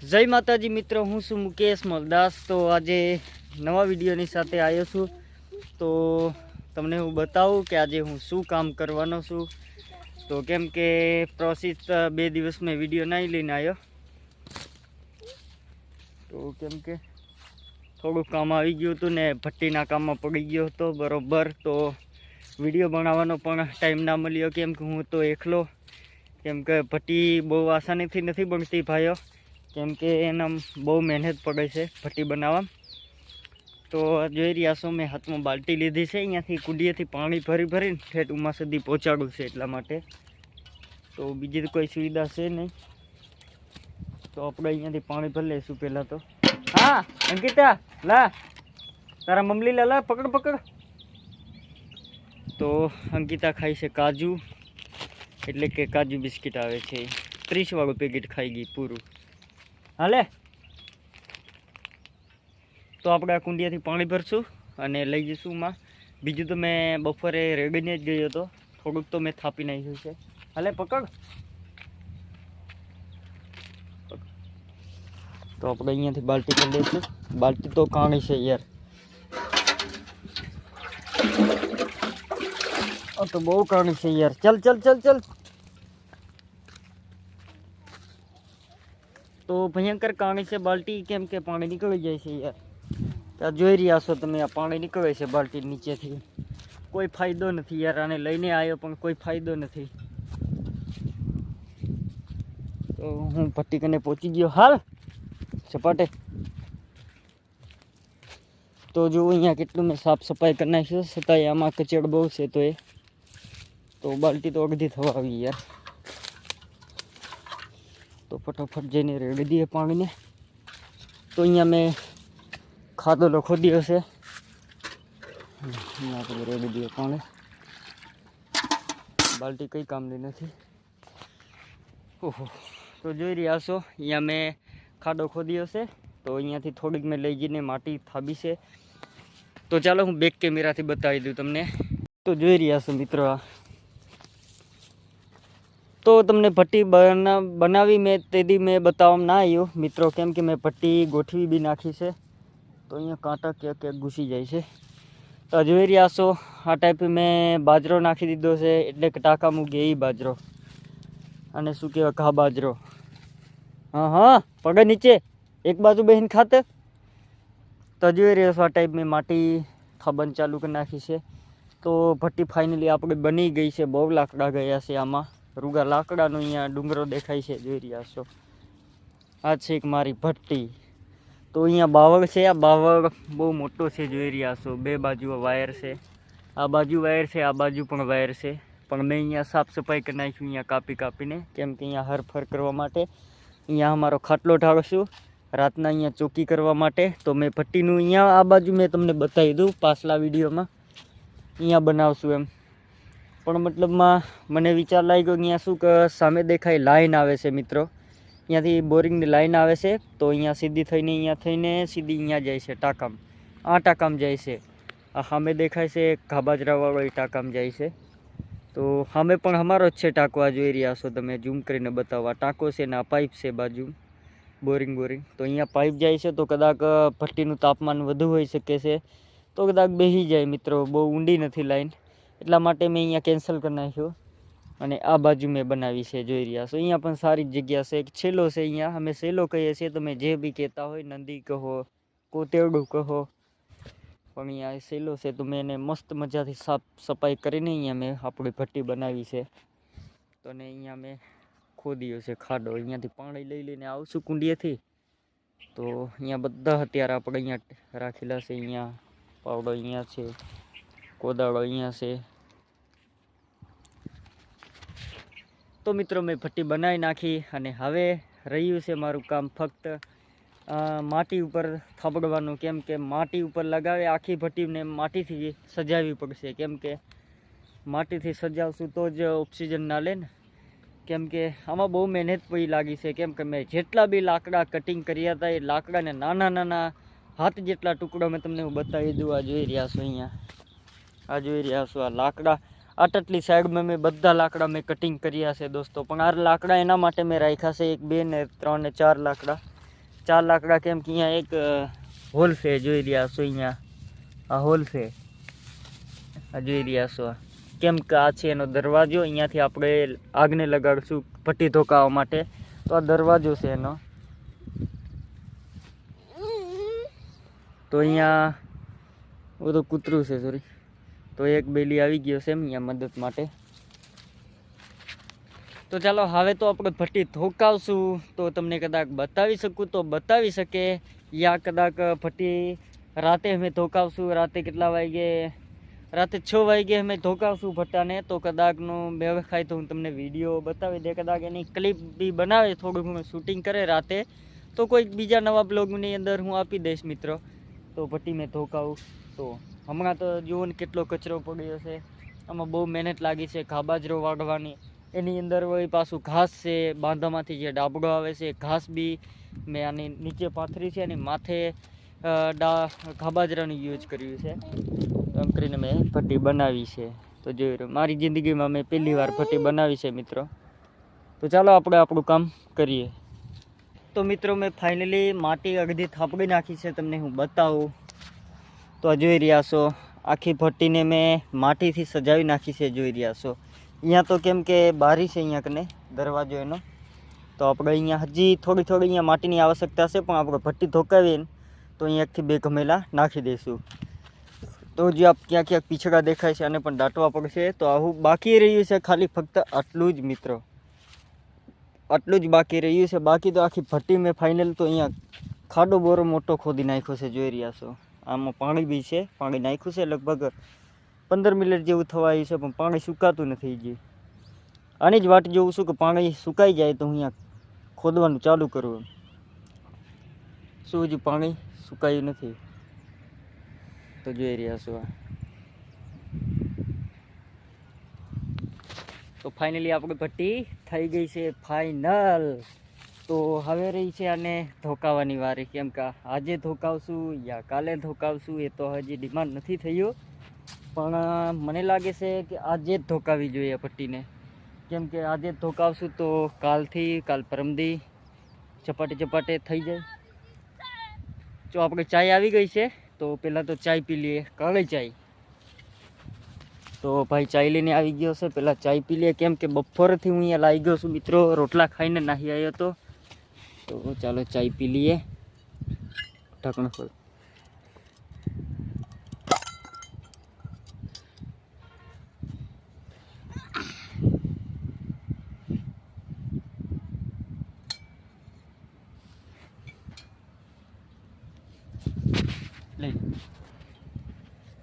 જય માતાજી મિત્રો, હું છું મુકેશ મલદાસ. તો આજે નવા વિડીયોની સાથે આવ્યો છું. તો તમને હું બતાવું કે આજે હું શું કામ કરવાનો છું. તો કેમ કે પ્રોસેસ બે દિવસ મેં વીડિયો નહીં લઈને આવ્યો. તો કેમ કે થોડુંક કામ આવી ગયું હતું ને ભટ્ટીના કામમાં પડી ગયો હતો બરોબર. તો વીડિયો બનાવવાનો પણ ટાઈમ ના મળ્યો. કેમ કે હું તો એકલો. કેમ કે ભટ્ટી બહુ આસાનીથી નથી બનતી ભાઈઓ. કેમ કે એના બહુ મહેનત પડે છે ભટ્ટી બનાવવા. તો જોઈ રહ્યા છો, મેં હાથમાં બાલ્ટી લીધી છે, અહીંયાથી કુંડીએથી પાણી ભરી ભરીને ઠેઠ ઉમા સુધી પહોંચાડું છે એટલા માટે. તો બીજી કોઈ સુવિધા છે નહીં. તો આપણે અહીંયાથી પાણી ભરી લઈશું પહેલાં તો. હા, અંકિતા, લા, તારા મમલી લા, પકડ પકડ. તો અંકિતા ખાય છે કાજુ. એટલે કે કાજુ બિસ્કિટ આવે છે. ત્રીસ વાળું પેકેટ ખાઈ ગઈ પૂરું. હાલે. તો આપણે કુંડિયાથી પાણી ભરશું અને લઈ જઈશું માં. બીજું તો મેં બપોરે રેડીને જ ગયો હતો. થોડુંક તો મેં થાપી નાખ્યું છે. હાલે, પકડ. તો આપણે અહીંયાથી બાલ્ટી કરી લઈશું. બાલ્ટી તો કાણી છે યાર. તો બહુ કાણી છે યાર. ચલ ચલ ચલ ચલ. તો ભયંકર કાણી છે, બાલ્ટી કેમ કે પાણી નીકળી જાય છે યાર. ત્યાં જોઈ રહ્યા છો તમે, આ પાણી નીકળે છે બાલ્ટી નીચેથી. કોઈ ફાયદો નથી યાર, આને લઈને આવ્યો પણ કોઈ ફાયદો નથી. તો હું પટ્ટી કને પહોંચી ગયો. હાલ, સપાટે. તો જો અહીંયા કેટલું મેં સાફ સફાઈ કરી નાખ્યું છતાંય આમાં કચેડ બહુ છે તો એ. તો બાલ્ટી તો અડધી થવા આવી યાર. તો ફટાફટ જઈને રેડી દઈએ પાણીને. તો અહીંયા મેં ખાધો ખોદ્યો છે. અહીંયા આપણે રેડી દઈએ પાણી. બાલ્ટી કંઈ કામની નથી. ઓહો, તો જોઈ રહ્યા છો, અહીંયા મેં ખાડો ખોદ્યો છે. તો અહીંયાથી થોડીક મેં લઈ જઈને માટી થાબી છે. તો ચાલો હું બેક કેમેરાથી બતાવી દઉં તમને. તો જોઈ રહ્યા છો મિત્રો તો તમને ભટ્ટી બના, બનાવી મેં, તેથી મેં બતાવવામાં ના આવ્યું. મિત્રો, કેમ કે મેં ભટ્ટી ગોઠવી બી નાખી છે. તો અહીંયા કાંટા ક્યાંક ક્યાંક ઘૂસી જાય છે. તો જોઈ રહ્યા આ ટાઈપે મેં બાજરો નાખી દીધો છે, એટલે ટાંકા મૂકી એ બાજરો. અને શું કહેવાય, ઘા બાજરો. હા હા, પગે નીચે, એક બાજુ બહેન ખાતે. તો જોઈ રહ્યો આ ટાઈપ મેં માટી થાબન ચાલુ કરી નાખી છે. તો ભટ્ટી ફાઇનલી આપણે બની ગઈ છે, બહુ લાકડા ગયા છે આમાં. રૂગા લાકડાનો અહીંયા ડુંગરો દેખાય છે, જોઈ રહ્યા છો. આ છે એક મારી ભટ્ટી. તો અહીંયા બાવળ છે, આ બાવળ બહુ મોટો છે, જોઈ રહ્યા છો. બે બાજુ વાયર છે. આ બાજુ વાયર છે, આ બાજુ પણ વાયર છે. પણ મેં અહીંયા સાફ સફાઈ કરી નાખ્યું, અહીંયા કાપી કાપીને. કેમ કે અહીંયા હરફર કરવા માટે. અહીંયા અમારો ખાટલો ઢાળશું રાતના અહીંયા ચોકી કરવા માટે. તો મેં ભટ્ટીનું અહીંયા આ બાજુ મેં તમને બતાવી દઉં પાછલા વિડીયોમાં. અહીંયા બનાવશું એમ. પણ મતલબમાં મને વિચાર લાગ્યો કે અહીંયા શું કે સામે દેખાય લાઈન આવે છે મિત્રો. અહીંયાથી બોરિંગની લાઈન આવે છે, તો અહીંયા સીધી થઈને અહીંયા થઈને સીધી અહીંયા જાય છે ટાંકામ. આ ટાંકામ જાય છે. આ સામે દેખાય છે ઘાબાજરાવાળો એ ટાંકામ જાય છે. તો સામે પણ અમારો જ છે ટાંકો આ જોઈ રહ્યા છો તમે ઝૂમ કરીને બતાવવા ટાંકો છે ને આ પાઇપ છે બાજુ. Boring boring. તો અહીંયા પાઇપ જાય છે, તો કદાચ ભટ્ટીનું તાપમાન વધુ હોઈ શકે છે. તો કદાચ બેસી જાય મિત્રો, બહુ ઊંડી નથી લાઈન. એટલા માટે મેં અહીંયા કેન્સલ કરી નાખ્યો. અને આ બાજુ મેં બનાવી છે, જોઈ રહ્યા છો. અહીંયા પણ સારી જગ્યા છે. એક છેલ્લો છે અહીંયા. અમે છેલ્લો કહીએ છીએ, તમે જે બી કહેતા હોય, નંદી કહો, કોતેડું કહો. પણ અહીંયા સેલો છે, તો મેં એને મસ્ત મજાથી સાફ સફાઈ કરીને અહીંયા મેં આપણી ભટ્ટી બનાવી છે. તો ને અહીંયા મેં ખોદ્યો છે ખાડો. અહીંયાથી પાણી લઈ લઈને આવશું કુંડીએથી તો અહીંયા બધા અત્યારે આપણે અહીંયા રાખેલા છે. અહીંયા પાવડો અહીંયા છે, કોદાળો અહીંયા છે. તો મિત્રો મેં ભટ્ટી બનાવી નાખી અને હવે રહ્યું છે મારું કામ ફક્ત માટી ઉપર થબડવાનું. કેમ કે માટી ઉપર લગાવે આખી ભટ્ટીને માટીથી સજાવવી પડશે. કેમ કે માટીથી સજાવશું તો જ ઓક્સિજન ના લે ને. કેમ કે આમાં બહુ મહેનત પડી લાગી છે. કેમ કે મેં જેટલા બી લાકડા કટિંગ કર્યા હતા, એ લાકડાને નાના નાના હાથ જેટલા ટુકડા મેં તમને હું બતાવી દઉં. આ જોઈ રહ્યા છું અહીંયા. આ જોઈ રહ્યા છું આ લાકડા. આટલી સાઈડમાં મેં બધા લાકડા મેં કટિંગ કર્યા છે દોસ્તો. પણ આ લાકડા એના માટે મેં રાખ્યા છે એક, બે ને ત્રણ ને ચાર લાકડા. ચાર લાકડા કેમ કે અહીંયા એક હોલ છે, જોઈ રહ્યા છો અહીંયા. આ હોલ છે. આ જોઈ રહ્યા છો. કેમ કે આ છે એનો દરવાજો. અહીંયાથી આપણે આગને લગાડશું ભટ્ટી ધોકાવા માટે. તો આ દરવાજો છે એનો. તો અહીંયા બધું કૂતરું છે સોરી તો એક બેલી આવી ગયો છે એમ અહીંયા મદદ માટે. તો ચાલો, હવે તો આપણે ભઠ્ઠી ધોકાવશું. તો તમને કદાચ બતાવી શકું તો બતાવી શકે. યા કદાચ ભઠ્ઠી રાતે અમે ધોકાવશું. રાતે કેટલા વાગે? રાતે છ વાગે અમે ધોકાવશું ભટ્ટાને. તો કદાકનો બેવખાય તો હું તમને વીડિયો બતાવી દે. કદાચ એની ક્લિપ બી બનાવે. થોડું ઘણું શૂટિંગ કરે રાતે. તો કોઈક બીજા નવા બ્લોગની અંદર હું આપી દઈશ મિત્રો. તો ભટ્ટી મેં ધોકાવું. તો હમણાં તો જુઓ ને કેટલો કચરો પડ્યો છે. આમાં બહુ મહેનત લાગી છે ખાબાજરો વાગવાની એની અંદર વળી પાછું ઘાસ છે, બાંધામાંથી જે ડાબડો આવે છે ઘાસ બી મેં આની નીચે પાથરી છે અને માથે ડા, ખાબાજરાનું યુઝ કર્યું છે. એમ કરીને મેં ભટ્ટી બનાવી છે. તો જોઈ મારી જિંદગીમાં મેં પહેલી વાર ભટ્ટી બનાવી છે મિત્રો. તો ચાલો આપણે આપણું કામ કરીએ. તો મિત્રો મેં ફાઇનલી માટી અડધી થાપડી નાખી છે, તમને હું બતાવું. તો આ જોઈ રહ્યા છો, આખી ભટ્ટીને મેં માટીથી સજાવી નાખી છે, જોઈ રહ્યા છો. અહીંયા તો કેમ કે બારી છે અહીંયા કને, દરવાજો એનો. તો આપણે અહીંયા હજી થોડી થોડી અહીંયા માટીની આવશ્યકતા છે, પણ આપણે ભટ્ટી ધોકાવીને તો અહીંયા એકથી બે ગમેલા નાખી દઈશું. તો જે આપ ક્યાંક ક્યાંક પીછડા દેખાય છે, આને પણ દાટવા પડશે. તો આવું બાકી રહ્યું છે, ખાલી ફક્ત આટલું જ, મિત્રો. આટલું જ બાકી રહ્યું છે. બાકી તો આખી ભટ્ટી મેં ફાઇનલ તો અહીંયા ખાડો બોરો મોટો ખોદી નાખ્યો છે, જોઈ રહ્યા છો. આમાં પાણી બી છે, પાણી નાખ્યું છે, લગભગ પંદર મિનિટ જેવું થવા છે, પણ પાણી સુકાતું નથી હજી. આની જ વાટ જોઉં છું કે પાણી સુકાઈ જાય તો હું અહીંયા ખોદવાનું ચાલુ કરું શું હજી પાણી સુકાયું નથી? તો જોઈ રહ્યા છો તો ફાઇનલી આપણી ભટ્ટી થઈ ગઈ છે ફાઇનલ તો હવે રહી છે આને ધોકાવાની વારી. કેમ કે આજે ધોકાવશું યા કાલે ધોકાવશું એ તો હજી ડિમાન્ડ નથી થયો. પણ મને લાગે છે કે આજે જ ધોકાવી જોઈએ પટ્ટીને. કેમ કે આજે જ ધોકાવશું તો કાલથી, કાલ પરમદી ચપાટે ચપાટે થઈ જાય. જો આપણે ચાય આવી ગઈ છે, તો પહેલાં તો ચાય પી લઈએ. કાળી ચાય. તો ભાઈ ચાય લઈને આવી ગયો છે. પહેલાં ચાય પી લઈએ. કેમ કે બપોરથી હું અહીંયા લાવી ગયો છું. મિત્રો, રોટલા ખાઈને નાહી આવ્યો હતો તો ચાલો ચાય પી લઈએ. ઢાંકણ ખોલ.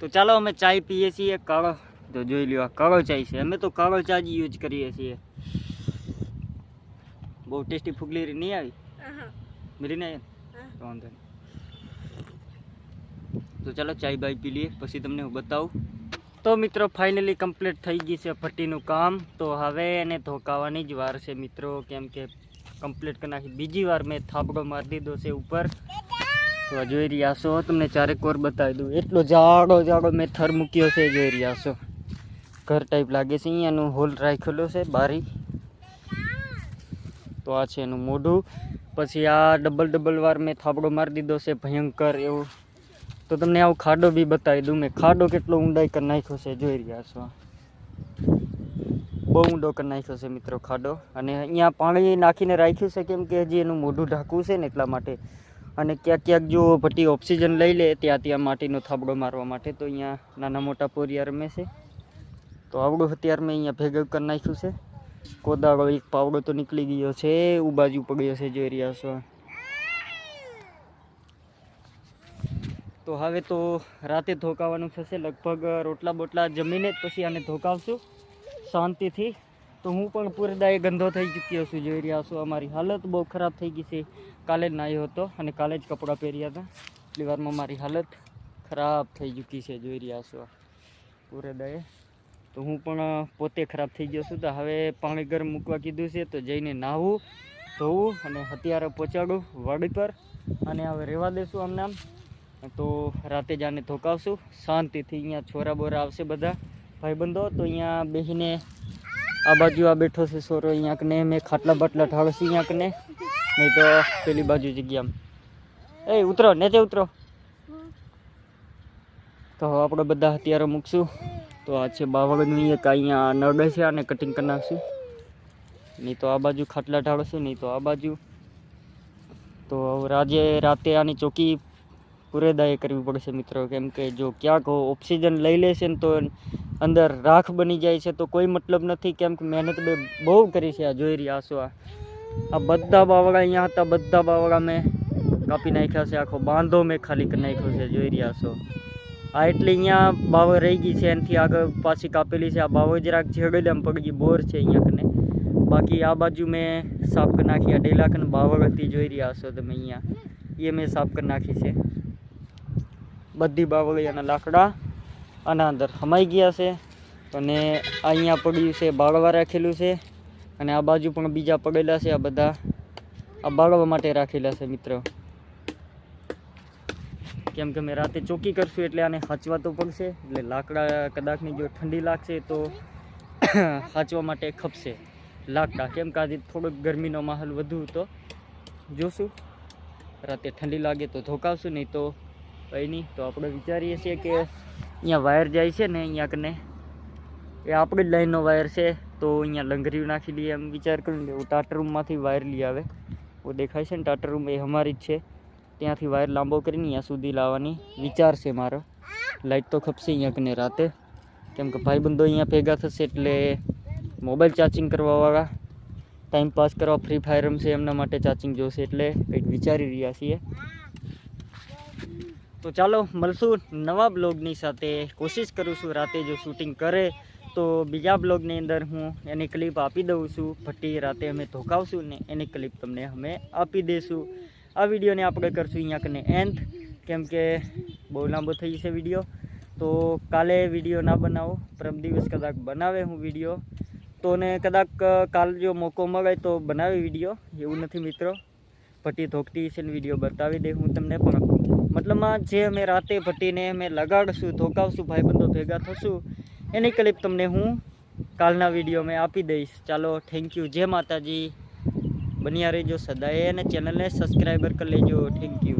તો ચાલો અમે ચાય પીએ છીએ. કાળો, તો જોઈ લ્યો, આ ચાય છે. અમે તો કાળો ચા જ યુઝ કરીએ છીએ. બહુ ટેસ્ટી ફૂગલી નહીં આવી? નહીં તો વાંધો નહીં તો ચાલો ચાય બાય પી લઈએ પછી તમને હું બતાવું તો મિત્રો ફાઇનલી કમ્પ્લીટ થઈ ગઈ છે ભટ્ટીનું કામ તો હવે એને ધોકાવાની જ વાર છે મિત્રો કેમ કે કમ્પ્લીટ કરી નાખી બીજી વાર મેં થાબડો મારી દીધો છે ઉપર તો જોઈ રહ્યા છો તમને ચારેક વાર બતાવી દઉં એટલો જાડો જાડો મેં થર મૂક્યો છે જોઈ રહ્યા છો ઘર ટાઈપ લાગે છે અહીંયાનું હોલ રાખેલો છે બારી તો આ છે એનું મોઢું પછી આ ડબલ ડબલ વાર મેં થાબડો મારી દીધો છે, ભયંકર એવું. તો તમને આવું ખાડો બી બતાવી દઉં. મેં ખાડો કેટલો ઊંડાઈ કરી નાખ્યો છે, જોઈ રહ્યા છો. બહુ ઊંડો કરી નાખ્યો છે મિત્રો ખાડો. અને અહીંયા પાણી નાખીને રાખ્યું છે કેમ કે હજી એનું મોઢું ઢાંકવું છે ને એટલા માટે. અને ક્યાંક ક્યાંક જો ભટ્ટી ઓક્સિજન લઈ લે, ત્યાં ત્યાં માટીનો થાબડો મારવા માટે. તો અહીંયા નાના મોટા પોરિયા રમે છે. તો આવડું અત્યારે મેં અહીંયા ભેગું કરી નાખ્યું છે. કોદાળો એક પાવડો તો નીકળી ગયો છે ઉબાજુ બાજુ પડ્યો છે જોઈ રહ્યા છો. તો હવે તો રાતે ધોકાવાનું થશે, લગભગ રોટલા બોટલા જમીને જ પછી આને ધોકાવશું શાંતિથી. તો હું પણ પૂરેદાય ગંધો થઈ ચૂક્યો છું, જોઈ રહ્યા છો અમારી હાલત બહુ ખરાબ થઈ ગઈ છે. કાલે જ નાહ્યો હતો અને કાલે જ કપડાં પહેર્યા હતા. એટલી વારમાં મારી હાલત ખરાબ થઈ ચૂકી છે, જોઈ રહ્યા છો. પૂરેદાયે તો હું પણ પોતે ખરાબ થઈ ગયો છું. તો હવે પાણી ગરમ મૂકવા કીધું છે, તો જઈને નાહવું ધોવું અને હથિયારો પહોંચાડું વાડી પર અને હવે રહેવા દેશું અમને આમ તો રાતે જ આને ધોકાવશું. શાંતિથી અહીંયા છોરા બોરા આવશે બધા ભાઈબંધો. તો અહીંયા બેસીને આ બાજુ આ બેઠો છે સોરો અહીંયા કને મેં ખાટલા બાટલા ઢાળશે અહીંયા કને નહીં તો પેલી બાજુ જગ્યામાં એ ઉતરો, નેચે ઉતરો. તો આપણે બધા અત્યારે મૂકશું. તો આ છે બાવળનું એક અહીંયા નડે છે આને કટિંગ કરી નાખશું નહીં તો આ બાજુ ખાટલા ઢાળશું નહીં તો આ બાજુ. તો રાજે રાતે આની ચોકી પૂરેદાય કરવી પડશે મિત્રો. કેમ કે જો ક્યાંક ઓક્સિજન લઈ લેશે ને તો અંદર રાખ બની જાય છે, તો કોઈ મતલબ નથી. કેમ કે મહેનત બે બહુ કરી છે આ જોઈ રહ્યા છો આ. આ બધા બાવળા અહીંયા હતા, બધા બાવળા મેં કાપી નાખ્યા છે. આખો બાંધો મેં ખાલી કરી નાખ્યો છે, જોઈ રહ્યા છો. આ એટલે અહીંયા બાવળ રહી ગઈ છે, એનાથી આગળ પાછી કાપેલી છે. આ બાવળ જરાક ઝેડેલામ પડી ગઈ બોર છે અહીંયા કને. બાકી આ બાજુ મેં સાફ કરી નાખી. આ ડેલા કને બાવળ હતી, જોઈ રહ્યા છો તમે અહીંયા. એ મેં સાફ કરી નાખી છે. બધી બાવળિયાના લાકડા આના અંદર હમાઈ ગયા છે અને અહીંયા પડ્યું છે, બાળવા રાખેલું છે અને આ બાજુ પણ બીજા પડેલા છે આ બધા. આ બાળવા માટે રાખેલા છે, મિત્રો. કેમ કે મેં રાતે ચોકી કરશું એટલે આને હાંચવા તો પડશે એટલે લાકડા કદાચની જો ઠંડી લાગશે તો હાંચવા માટે ખપશે. લાકડા, કેમ કે આજે થોડોક ગરમીનો માહોલ વધુ તો જોશું, રાતે ઠંડી લાગે તો ધોકાવશું, નહીં તો કંઈ નહીં. તો આપણે વિચારીએ છીએ કે અહીંયા વાયર જાય છે ને અહીંયા કને, એ આપણી જ લાઈનનો વાયર છે, તો અહીંયા લંગરીયું નાખી લઈએ એમ વિચાર કરીને હું ટાટર રૂમમાંથી વાયર લઈ આવે. એવું દેખાય છે ને, ટાટર રૂમ એ અમારી જ છે. ત્યાંથી વાયર લાંબો કરીને અહીંયા સુધી લાવવાની વિચાર છે મારો. લાઇટ તો ખપશે અહીંયા કને રાતે. કેમ કે ભાઈબંધો અહીંયા ભેગા થશે એટલે મોબાઈલ ચાર્જિંગ કરવાવાળા ટાઈમ પાસ કરવા ફ્રી ફાયર રમશે એમના માટે ચાર્જિંગ જોશે એટલે કંઈક વિચારી રહ્યા છીએ. તો ચાલો મળશું નવા બ્લોગની સાથે. કોશિશ કરું છું રાતે જો શૂટિંગ કરે તો બીજા બ્લોગની અંદર હું એની ક્લિપ આપી દઉં છું. ભટ્ટી રાતે અમે ધોકાવશું ને એની ક્લિપ તમને અમે આપી દઈશું આ વિડીયોને આપણે કરશું અહીંયા કને એન્થ કેમ કે બહુ લાંબો થઈ જશે વીડિયો. તો કાલે વીડિયો ના બનાવો પરમ દિવસ કદાચ બનાવે હું વીડિયો. તો ને કદાચ કાલ જો મોકો મળે તો બનાવી વીડિયો, એવું નથી મિત્રો. ભટ્ટી ધોકતી છે વીડિયો બતાવી દે હું તમને, પણ મતલબમાં જે અમે રાતે ભટ્ટીને અમે લગાડશું, ધોકાવશું, ભાઈબંધો ભેગા થશું, એની ક્લિપ તમને હું કાલના વીડિયો મેં આપી દઈશ. ચાલો થેન્ક યુ જય માતાજી. બન્યા રહેજો. સદાય અને ચેનલને સબસ્ક્રાઈબર કરી લેજો. Thank you